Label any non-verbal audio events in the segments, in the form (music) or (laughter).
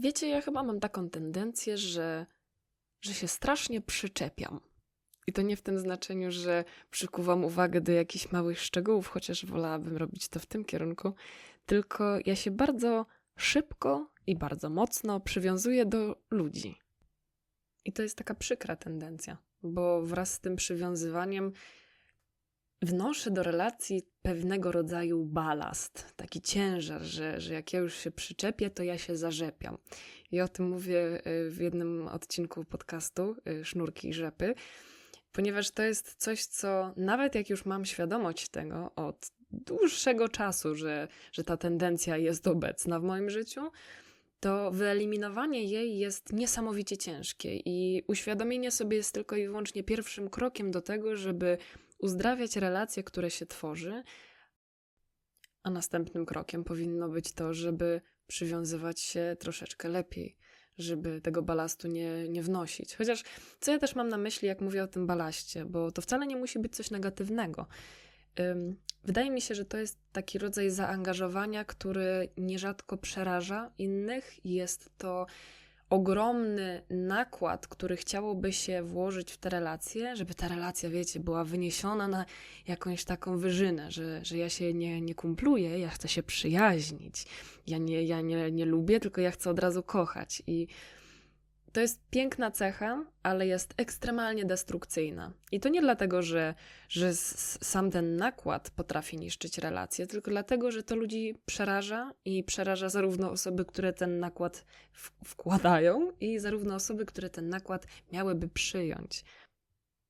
Wiecie, ja chyba mam taką tendencję, że, że się strasznie przyczepiam. I to nie w tym znaczeniu, że przykuwam uwagę do jakichś małych szczegółów, chociaż wolałabym robić to w tym kierunku, tylko ja się bardzo szybko i bardzo mocno przywiązuję do ludzi. I to jest taka przykra tendencja, bo wraz z tym przywiązywaniem wnoszę do relacji pewnego rodzaju balast, taki ciężar, że, że jak ja już się przyczepię, to ja się zarzepiam. I o tym mówię y, w jednym odcinku podcastu y, Sznurki i Rzepy, ponieważ to jest coś, co nawet jak już mam świadomość tego od dłuższego czasu, że, że ta tendencja jest obecna w moim życiu, to wyeliminowanie jej jest niesamowicie ciężkie i uświadomienie sobie jest tylko i wyłącznie pierwszym krokiem do tego, żeby uzdrawiać relacje, które się tworzy, a następnym krokiem powinno być to, żeby przywiązywać się troszeczkę lepiej, żeby tego balastu nie, nie wnosić. Chociaż co ja też mam na myśli, jak mówię o tym balaście, bo to wcale nie musi być coś negatywnego. Wydaje mi się, że to jest taki rodzaj zaangażowania, który nierzadko przeraża innych. Jest to ogromny nakład, który chciałoby się włożyć w te relacje, żeby ta relacja, wiecie, była wyniesiona na jakąś taką wyżynę, że, że ja się nie, nie kumpluję, ja chcę się przyjaźnić. Ja, nie, ja nie, nie lubię, tylko ja chcę od razu kochać. I to jest piękna cecha, ale jest ekstremalnie destrukcyjna. I to nie dlatego, że, że sam ten nakład potrafi niszczyć relacje, tylko dlatego, że to ludzi przeraża i przeraża zarówno osoby, które ten nakład wkładają, i zarówno osoby, które ten nakład miałyby przyjąć.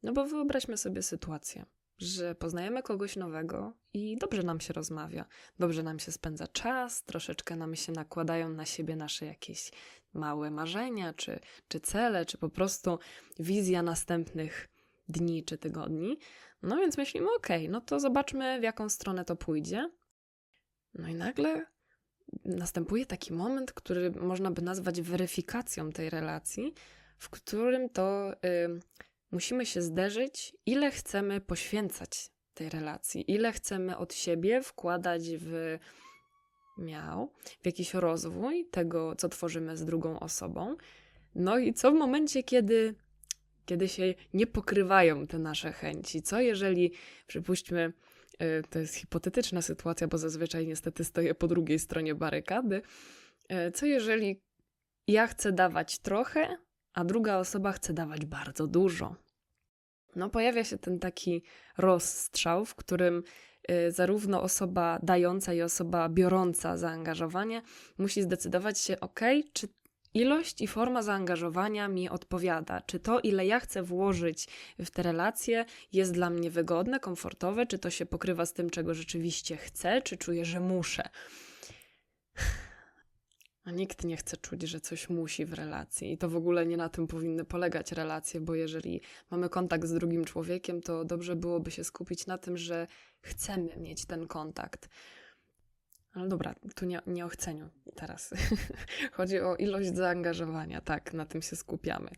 No bo wyobraźmy sobie sytuację że poznajemy kogoś nowego i dobrze nam się rozmawia, dobrze nam się spędza czas, troszeczkę nam się nakładają na siebie nasze jakieś małe marzenia, czy, czy cele, czy po prostu wizja następnych dni czy tygodni. No więc myślimy, okej, okay, no to zobaczmy, w jaką stronę to pójdzie. No i nagle następuje taki moment, który można by nazwać weryfikacją tej relacji, w którym to. Yy, musimy się zderzyć, ile chcemy poświęcać tej relacji, ile chcemy od siebie wkładać w miał, w jakiś rozwój tego, co tworzymy z drugą osobą. No i co w momencie, kiedy, kiedy się nie pokrywają te nasze chęci? Co jeżeli, przypuśćmy, y, to jest hipotetyczna sytuacja, bo zazwyczaj niestety stoję po drugiej stronie barykady. Y, co jeżeli ja chcę dawać trochę, a druga osoba chce dawać bardzo dużo. No, pojawia się ten taki rozstrzał, w którym y, zarówno osoba dająca i osoba biorąca zaangażowanie musi zdecydować się, ok, czy ilość i forma zaangażowania mi odpowiada, czy to, ile ja chcę włożyć w te relacje, jest dla mnie wygodne, komfortowe, czy to się pokrywa z tym, czego rzeczywiście chcę, czy czuję, że muszę. A nikt nie chce czuć, że coś musi w relacji. I to w ogóle nie na tym powinny polegać relacje, bo jeżeli mamy kontakt z drugim człowiekiem, to dobrze byłoby się skupić na tym, że chcemy mieć ten kontakt. Ale dobra, tu nie, nie o chceniu teraz. (laughs) Chodzi o ilość zaangażowania. Tak, na tym się skupiamy.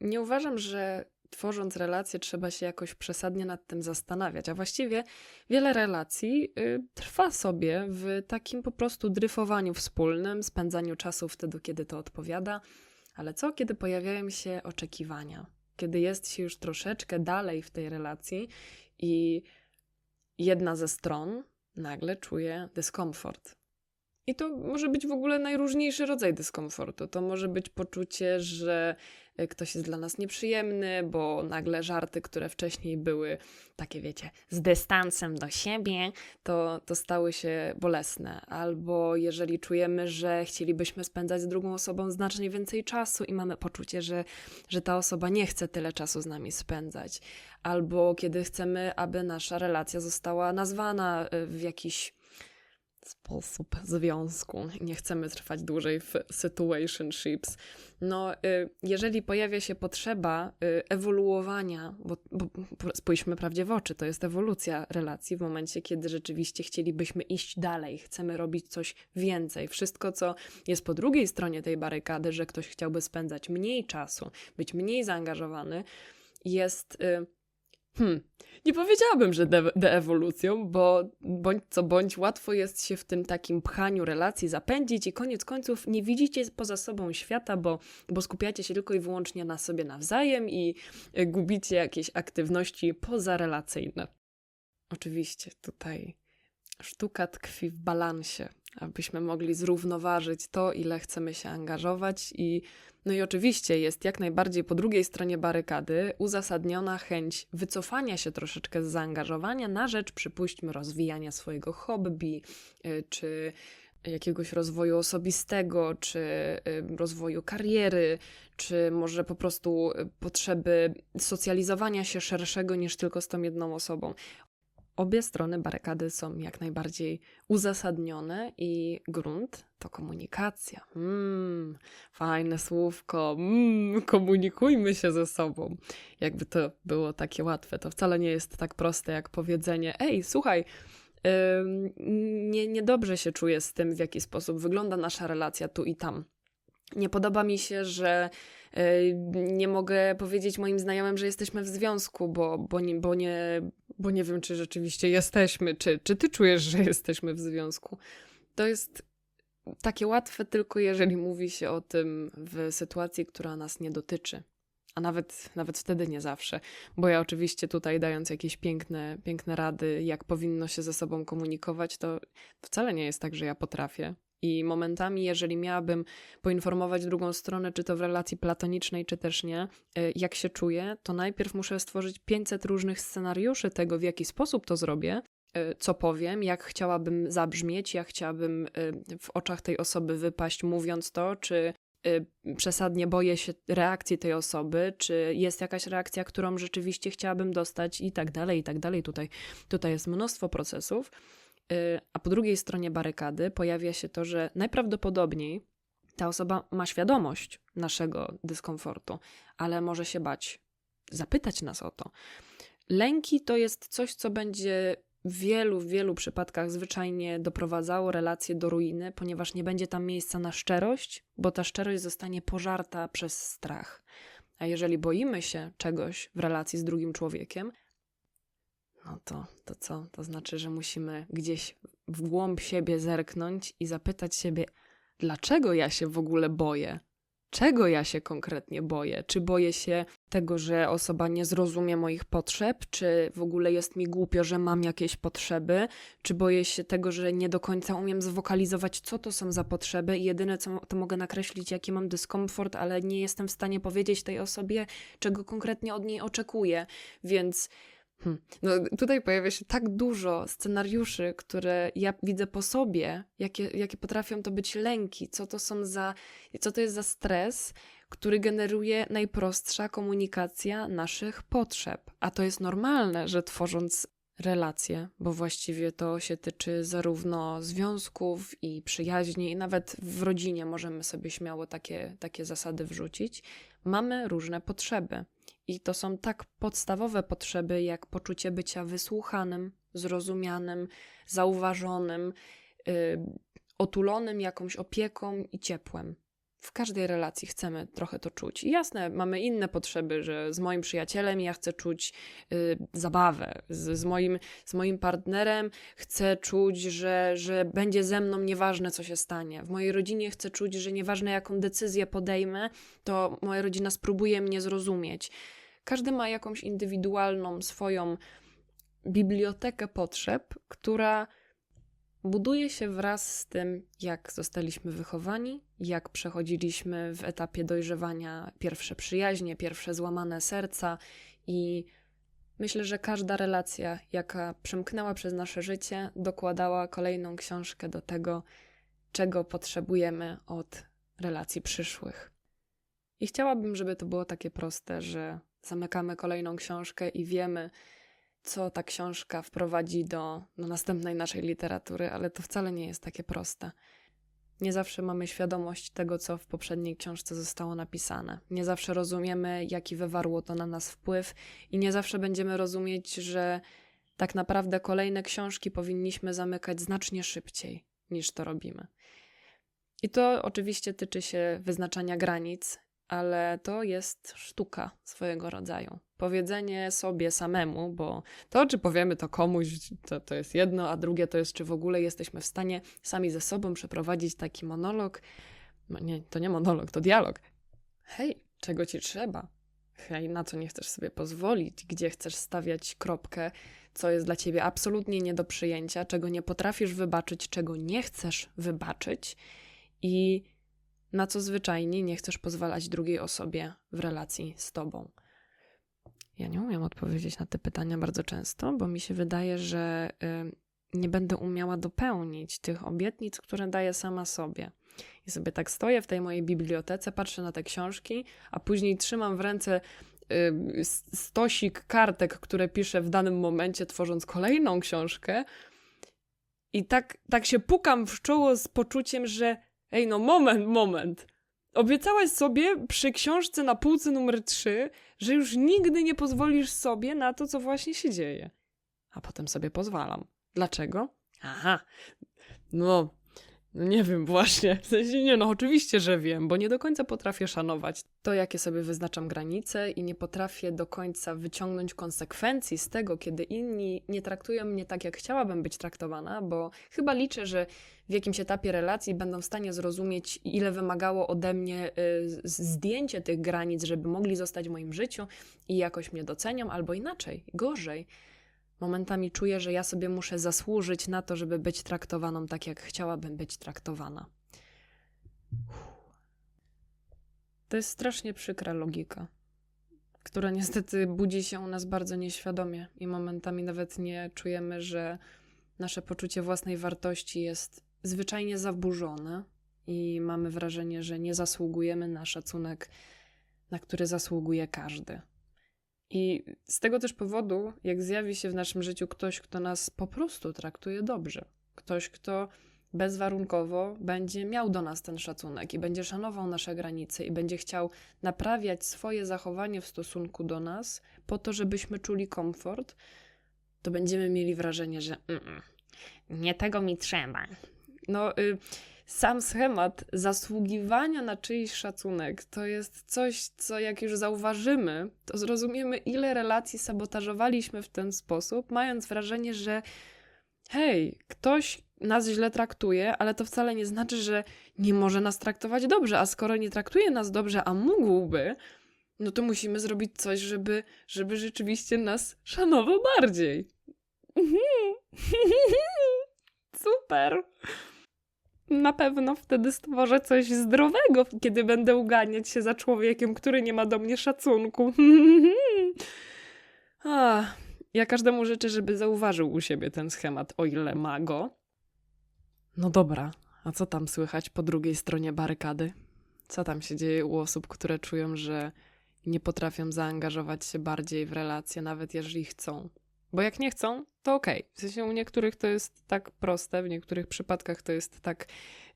Nie uważam, że tworząc relacje, trzeba się jakoś przesadnie nad tym zastanawiać. A właściwie wiele relacji y, trwa sobie w takim po prostu dryfowaniu wspólnym, spędzaniu czasu wtedy, kiedy to odpowiada. Ale co, kiedy pojawiają się oczekiwania? Kiedy jest się już troszeczkę dalej w tej relacji i jedna ze stron nagle czuje dyskomfort. I to może być w ogóle najróżniejszy rodzaj dyskomfortu. To może być poczucie, że e, ktoś jest dla nas nieprzyjemny, bo nagle żarty, które wcześniej były takie, wiecie, z dystansem do siebie, to, to stały się bolesne. Albo jeżeli czujemy, że chcielibyśmy spędzać z drugą osobą znacznie więcej czasu i mamy poczucie, że, że ta osoba nie chce tyle czasu z nami spędzać. Albo kiedy chcemy, aby nasza relacja została nazwana e, w jakiś sposób związku. Nie chcemy trwać dłużej w situationships. No, y, jeżeli pojawia się potrzeba y, ewoluowania, bo, bo spójrzmy prawdzie w oczy, to jest ewolucja relacji w momencie, kiedy rzeczywiście chcielibyśmy iść dalej, chcemy robić coś więcej. Wszystko, co jest po drugiej stronie tej barykady, że ktoś chciałby spędzać mniej czasu, być mniej zaangażowany, jest y, Hmm, nie powiedziałabym, że de- bo bądź co bądź łatwo jest się w tym takim pchaniu relacji zapędzić i koniec końców nie widzicie poza sobą świata, bo, bo skupiacie się tylko i wyłącznie na sobie nawzajem i e, gubicie jakieś aktywności pozarelacyjne. Oczywiście tutaj sztuka tkwi w balansie, abyśmy mogli zrównoważyć to, ile chcemy się angażować i no i oczywiście jest jak najbardziej po drugiej stronie barykady uzasadniona chęć wycofania się troszeczkę z zaangażowania na rzecz, przypuśćmy, rozwijania swojego hobby, y, czy jakiegoś rozwoju osobistego, czy y, rozwoju kariery, czy może po prostu y, potrzeby socjalizowania się szerszego niż tylko z tą jedną osobą. Obie strony barykady są jak najbardziej uzasadnione i grunt to komunikacja. Mmm, fajne słówko. Mmm, komunikujmy się ze sobą. Jakby to było takie łatwe, to wcale nie jest tak proste jak powiedzenie: Ej, słuchaj, nie, niedobrze się czuję z tym, w jaki sposób wygląda nasza relacja tu i tam. Nie podoba mi się, że y, nie mogę powiedzieć moim znajomym, że jesteśmy w związku, bo, bo, nie, bo, nie, bo nie wiem, czy rzeczywiście jesteśmy, czy, czy ty czujesz, że jesteśmy w związku. To jest takie łatwe tylko jeżeli mówi się o tym w sytuacji, która nas nie dotyczy. A nawet, nawet wtedy nie zawsze, bo ja oczywiście tutaj dając jakieś piękne, piękne rady, jak powinno się ze sobą komunikować, to wcale nie jest tak, że ja potrafię. I momentami, jeżeli miałabym poinformować drugą stronę, czy to w relacji platonicznej, czy też nie, y, jak się czuję, to najpierw muszę stworzyć 500 różnych scenariuszy tego, w jaki sposób to zrobię, y, co powiem, jak chciałabym zabrzmieć, jak chciałabym y, w oczach tej osoby wypaść, mówiąc to, czy przesadnie boję się reakcji tej osoby, czy jest jakaś reakcja, którą rzeczywiście chciałabym dostać, i tak dalej, i tak dalej. Tutaj, tutaj jest mnóstwo procesów. Y, a po drugiej stronie barykady pojawia się to, że najprawdopodobniej ta osoba ma świadomość naszego dyskomfortu, ale może się bać zapytać nas o to. Lęki to jest coś, co będzie w wielu, wielu przypadkach zwyczajnie doprowadzało relacje do ruiny, ponieważ nie będzie tam miejsca na szczerość, bo ta szczerość zostanie pożarta przez strach. A jeżeli boimy się czegoś w relacji z drugim człowiekiem, no to, to co? To znaczy, że musimy gdzieś w głąb siebie zerknąć i zapytać siebie, dlaczego ja się w ogóle boję? Czego ja się konkretnie boję? Czy boję się tego, że osoba nie zrozumie moich potrzeb? Czy w ogóle jest mi głupio, że mam jakieś potrzeby? Czy boję się tego, że nie do końca umiem zwokalizować, co to są za potrzeby i jedyne co to mogę nakreślić, jaki mam dyskomfort, ale nie jestem w stanie powiedzieć tej osobie, czego konkretnie od niej oczekuję. Więc Hmm. No, tutaj pojawia się tak dużo scenariuszy, które ja widzę po sobie, jakie, jakie potrafią to być lęki, co to są za, co to jest za stres, który generuje najprostsza komunikacja naszych potrzeb. A to jest normalne, że tworząc relacje, bo właściwie to się tyczy zarówno związków i przyjaźni, i nawet w rodzinie możemy sobie śmiało takie, takie zasady wrzucić. Mamy różne potrzeby. I to są tak podstawowe potrzeby, jak poczucie bycia wysłuchanym, zrozumianym, zauważonym, yy, otulonym jakąś opieką i ciepłem. W każdej relacji chcemy trochę to czuć. I jasne, mamy inne potrzeby, że z moim przyjacielem ja chcę czuć y, zabawę, z, z, moim, z moim partnerem chcę czuć, że, że będzie ze mną nieważne, co się stanie. W mojej rodzinie chcę czuć, że nieważne, jaką decyzję podejmę, to moja rodzina spróbuje mnie zrozumieć. Każdy ma jakąś indywidualną swoją bibliotekę potrzeb, która buduje się wraz z tym, jak zostaliśmy wychowani, jak przechodziliśmy w etapie dojrzewania pierwsze przyjaźnie, pierwsze złamane serca i myślę, że każda relacja, jaka przemknęła przez nasze życie, dokładała kolejną książkę do tego, czego potrzebujemy od relacji przyszłych. I chciałabym, żeby to było takie proste, że zamykamy kolejną książkę i wiemy, co ta książka wprowadzi do, do następnej naszej literatury, ale to wcale nie jest takie proste. Nie zawsze mamy świadomość tego, co w poprzedniej książce zostało napisane. Nie zawsze rozumiemy, jaki wywarło to na nas wpływ, i nie zawsze będziemy rozumieć, że tak naprawdę kolejne książki powinniśmy zamykać znacznie szybciej niż to robimy. I to oczywiście tyczy się wyznaczania granic ale to jest sztuka swojego rodzaju. powiedzenie sobie samemu, bo to, czy powiemy to komuś, to, to jest jedno, a drugie to jest, czy w ogóle jesteśmy w stanie sami ze sobą przeprowadzić taki monolog. No nie, to nie monolog, to dialog. Hej, czego ci trzeba? Hej, na co nie chcesz sobie pozwolić? Gdzie chcesz stawiać kropkę? Co jest dla ciebie absolutnie nie do przyjęcia? Czego nie potrafisz wybaczyć? Czego nie chcesz wybaczyć? I na co zwyczajnie nie chcesz pozwalać drugiej osobie w relacji z tobą? Ja nie umiem odpowiedzieć na te pytania bardzo często, bo mi się wydaje, że y, nie będę umiała dopełnić tych obietnic, które daję sama sobie. I sobie tak stoję w tej mojej bibliotece, patrzę na te książki, a później trzymam w ręce y, stosik kartek, które piszę w danym momencie, tworząc kolejną książkę. I tak, tak się pukam w czoło z poczuciem, że ej, no moment, moment. Obiecałaś sobie przy książce na półce numer 3, że już nigdy nie pozwolisz sobie na to, co właśnie się dzieje. A potem sobie pozwalam. Dlaczego? Aha, no, nie wiem właśnie. W sensie nie, no oczywiście, że wiem, bo nie do końca potrafię szanować to, jakie sobie wyznaczam granice i nie potrafię do końca wyciągnąć konsekwencji z tego, kiedy inni nie traktują mnie tak, jak chciałabym być traktowana, bo chyba liczę, że w jakimś etapie relacji będą w stanie zrozumieć, ile wymagało ode mnie y, zdjęcie tych granic, żeby mogli zostać w moim życiu i jakoś mnie docenią, albo inaczej, gorzej. Momentami czuję, że ja sobie muszę zasłużyć na to, żeby być traktowaną tak, jak chciałabym być traktowana. To jest strasznie przykra logika, która niestety budzi się u nas bardzo nieświadomie i momentami nawet nie czujemy, że nasze poczucie własnej wartości jest zwyczajnie zaburzone i mamy wrażenie, że nie zasługujemy na szacunek, na który zasługuje każdy. I z tego też powodu, jak zjawi się w naszym życiu ktoś, kto nas po prostu traktuje dobrze, ktoś, kto bezwarunkowo będzie miał do nas ten szacunek i będzie szanował nasze granice i będzie chciał naprawiać swoje zachowanie w stosunku do nas po to, żebyśmy czuli komfort, to będziemy mieli wrażenie, że mm, mm nie tego mi trzeba. No, y sam schemat zasługiwania na czyjś szacunek to jest coś, co jak już zauważymy, to zrozumiemy, ile relacji sabotażowaliśmy w ten sposób, mając wrażenie, że hej, ktoś nas źle traktuje, ale to wcale nie znaczy, że nie może nas traktować dobrze, a skoro nie traktuje nas dobrze, a mógłby, no to musimy zrobić coś, żeby, żeby rzeczywiście nas szanował bardziej. (laughs) Super na pewno wtedy stworzę coś zdrowego, kiedy będę uganiać się za człowiekiem, który nie ma do mnie szacunku. (laughs) A, ja każdemu życzę, żeby zauważył u siebie ten schemat, o ile ma go. No dobra, a co tam słychać po drugiej stronie barykady? Co tam się dzieje u osób, które czują, że nie potrafią zaangażować się bardziej w relacje, nawet jeżeli chcą? Bo jak nie chcą, to okej. Okay. W sensie u niektórych to jest tak proste, w niektórych przypadkach to jest tak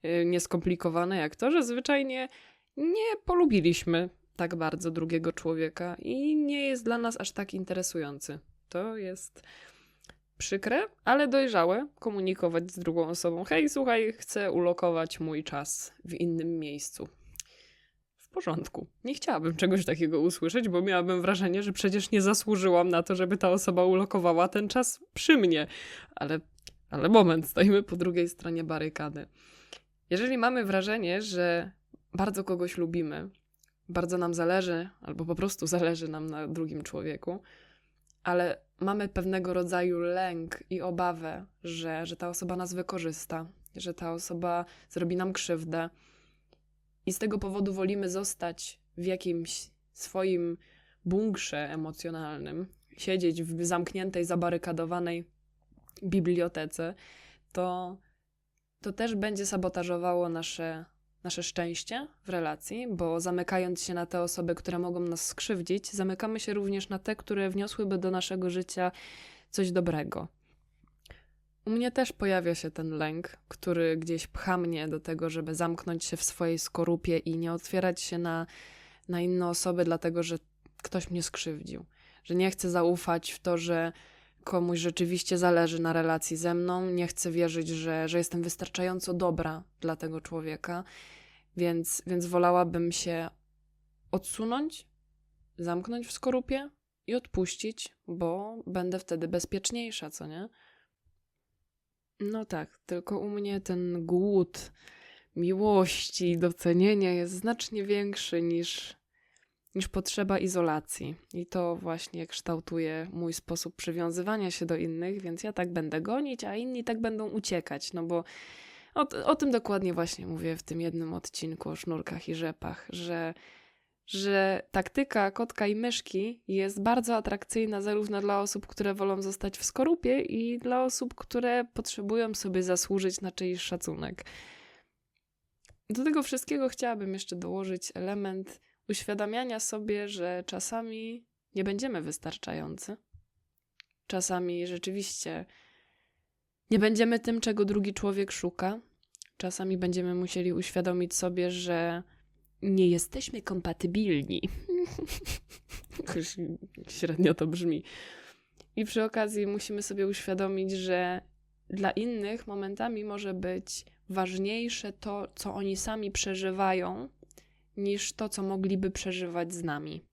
yy, nieskomplikowane jak to, że zwyczajnie nie polubiliśmy tak bardzo drugiego człowieka i nie jest dla nas aż tak interesujący. To jest przykre, ale dojrzałe komunikować z drugą osobą. Hej, słuchaj, chcę ulokować mój czas w innym miejscu porządku. Nie chciałabym czegoś takiego usłyszeć, bo miałabym wrażenie, że przecież nie zasłużyłam na to, żeby ta osoba ulokowała ten czas przy mnie. Ale, ale moment, stoimy po drugiej stronie barykady. Jeżeli mamy wrażenie, że bardzo kogoś lubimy, bardzo nam zależy, albo po prostu zależy nam na drugim człowieku, ale mamy pewnego rodzaju lęk i obawę, że, że ta osoba nas wykorzysta, że ta osoba zrobi nam krzywdę, i z tego powodu wolimy zostać w jakimś swoim bunkrze emocjonalnym, siedzieć w zamkniętej, zabarykadowanej bibliotece, to, to też będzie sabotażowało nasze, nasze szczęście w relacji, bo zamykając się na te osoby, które mogą nas skrzywdzić, zamykamy się również na te, które wniosłyby do naszego życia coś dobrego. U mnie też pojawia się ten lęk, który gdzieś pcha mnie do tego, żeby zamknąć się w swojej skorupie i nie otwierać się na, na inne osoby, dlatego że ktoś mnie skrzywdził. Że nie chcę zaufać w to, że komuś rzeczywiście zależy na relacji ze mną, nie chcę wierzyć, że, że jestem wystarczająco dobra dla tego człowieka, więc, więc wolałabym się odsunąć, zamknąć w skorupie i odpuścić, bo będę wtedy bezpieczniejsza, co nie? No tak, tylko u mnie ten głód miłości, docenienia jest znacznie większy niż, niż potrzeba izolacji. I to właśnie kształtuje mój sposób przywiązywania się do innych, więc ja tak będę gonić, a inni tak będą uciekać, no bo o, o tym dokładnie właśnie mówię w tym jednym odcinku o sznurkach i rzepach, że że taktyka kotka i myszki jest bardzo atrakcyjna zarówno dla osób, które wolą zostać w skorupie, i dla osób, które potrzebują sobie zasłużyć na czyjś szacunek. Do tego wszystkiego chciałabym jeszcze dołożyć element uświadamiania sobie, że czasami nie będziemy wystarczający. Czasami rzeczywiście nie będziemy tym, czego drugi człowiek szuka. Czasami będziemy musieli uświadomić sobie, że nie jesteśmy kompatybilni. (laughs) Jakoś średnio to brzmi. I przy okazji musimy sobie uświadomić, że dla innych momentami może być ważniejsze to, co oni sami przeżywają, niż to, co mogliby przeżywać z nami.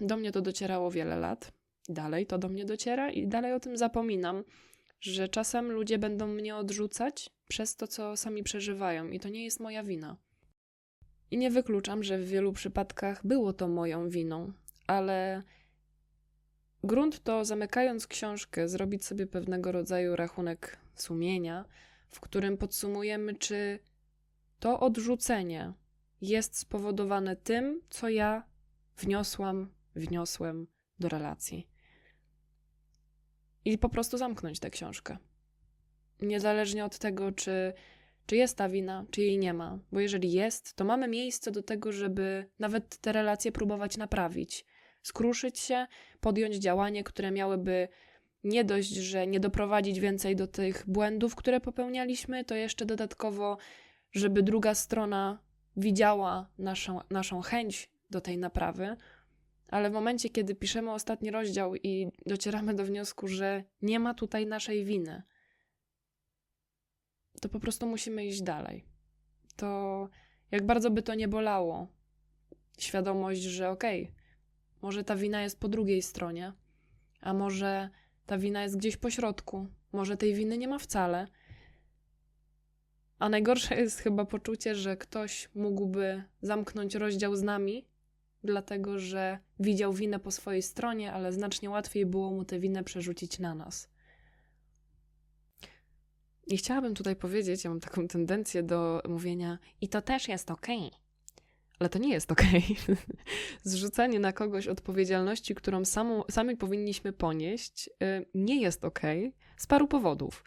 Do mnie to docierało wiele lat. Dalej to do mnie dociera i dalej o tym zapominam, że czasem ludzie będą mnie odrzucać przez to, co sami przeżywają, i to nie jest moja wina. I nie wykluczam, że w wielu przypadkach było to moją winą, ale grunt to, zamykając książkę, zrobić sobie pewnego rodzaju rachunek sumienia, w którym podsumujemy, czy to odrzucenie jest spowodowane tym, co ja wniosłam, wniosłem do relacji. I po prostu zamknąć tę książkę. Niezależnie od tego, czy czy jest ta wina, czy jej nie ma. Bo jeżeli jest, to mamy miejsce do tego, żeby nawet te relacje próbować naprawić, skruszyć się, podjąć działanie, które miałyby nie dość, że nie doprowadzić więcej do tych błędów, które popełnialiśmy, to jeszcze dodatkowo, żeby druga strona widziała naszą, naszą chęć do tej naprawy. Ale w momencie, kiedy piszemy ostatni rozdział i docieramy do wniosku, że nie ma tutaj naszej winy, to po prostu musimy iść dalej. To jak bardzo by to nie bolało, świadomość, że okej, okay, może ta wina jest po drugiej stronie, a może ta wina jest gdzieś po środku, może tej winy nie ma wcale. A najgorsze jest chyba poczucie, że ktoś mógłby zamknąć rozdział z nami, dlatego że widział winę po swojej stronie, ale znacznie łatwiej było mu tę winę przerzucić na nas. I chciałabym tutaj powiedzieć, ja mam taką tendencję do mówienia, i to też jest okej. Okay. Ale to nie jest okej. Okay. (laughs) Zrzucanie na kogoś odpowiedzialności, którą sami powinniśmy ponieść, y, nie jest okej okay z paru powodów.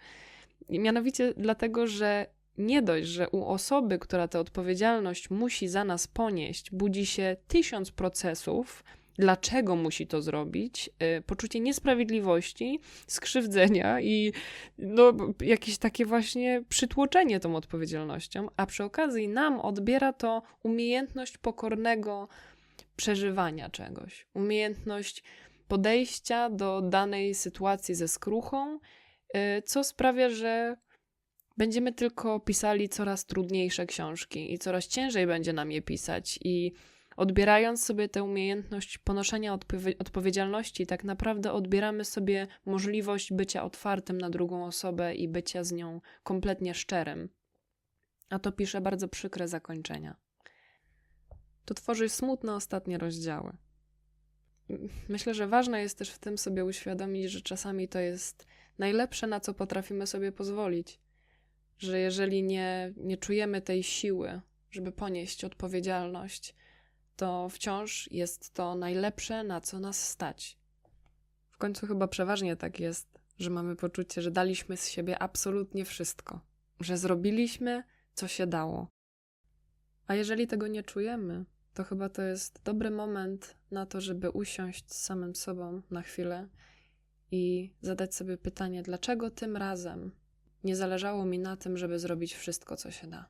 Mianowicie dlatego, że nie dość, że u osoby, która tę odpowiedzialność musi za nas ponieść, budzi się tysiąc procesów, dlaczego musi to zrobić, y, poczucie niesprawiedliwości, skrzywdzenia i no, jakieś takie właśnie przytłoczenie tą odpowiedzialnością, a przy okazji nam odbiera to umiejętność pokornego przeżywania czegoś, umiejętność podejścia do danej sytuacji ze skruchą, y, co sprawia, że będziemy tylko pisali coraz trudniejsze książki i coraz ciężej będzie nam je pisać i Odbierając sobie tę umiejętność ponoszenia odpowie odpowiedzialności, tak naprawdę odbieramy sobie możliwość bycia otwartym na drugą osobę i bycia z nią kompletnie szczerym. A to pisze bardzo przykre zakończenia. To tworzy smutne ostatnie rozdziały. Myślę, że ważne jest też w tym sobie uświadomić, że czasami to jest najlepsze, na co potrafimy sobie pozwolić. Że jeżeli nie, nie czujemy tej siły, żeby ponieść odpowiedzialność, to wciąż jest to najlepsze, na co nas stać. W końcu chyba przeważnie tak jest, że mamy poczucie, że daliśmy z siebie absolutnie wszystko, że zrobiliśmy, co się dało. A jeżeli tego nie czujemy, to chyba to jest dobry moment na to, żeby usiąść z samym sobą na chwilę i zadać sobie pytanie, dlaczego tym razem nie zależało mi na tym, żeby zrobić wszystko, co się da.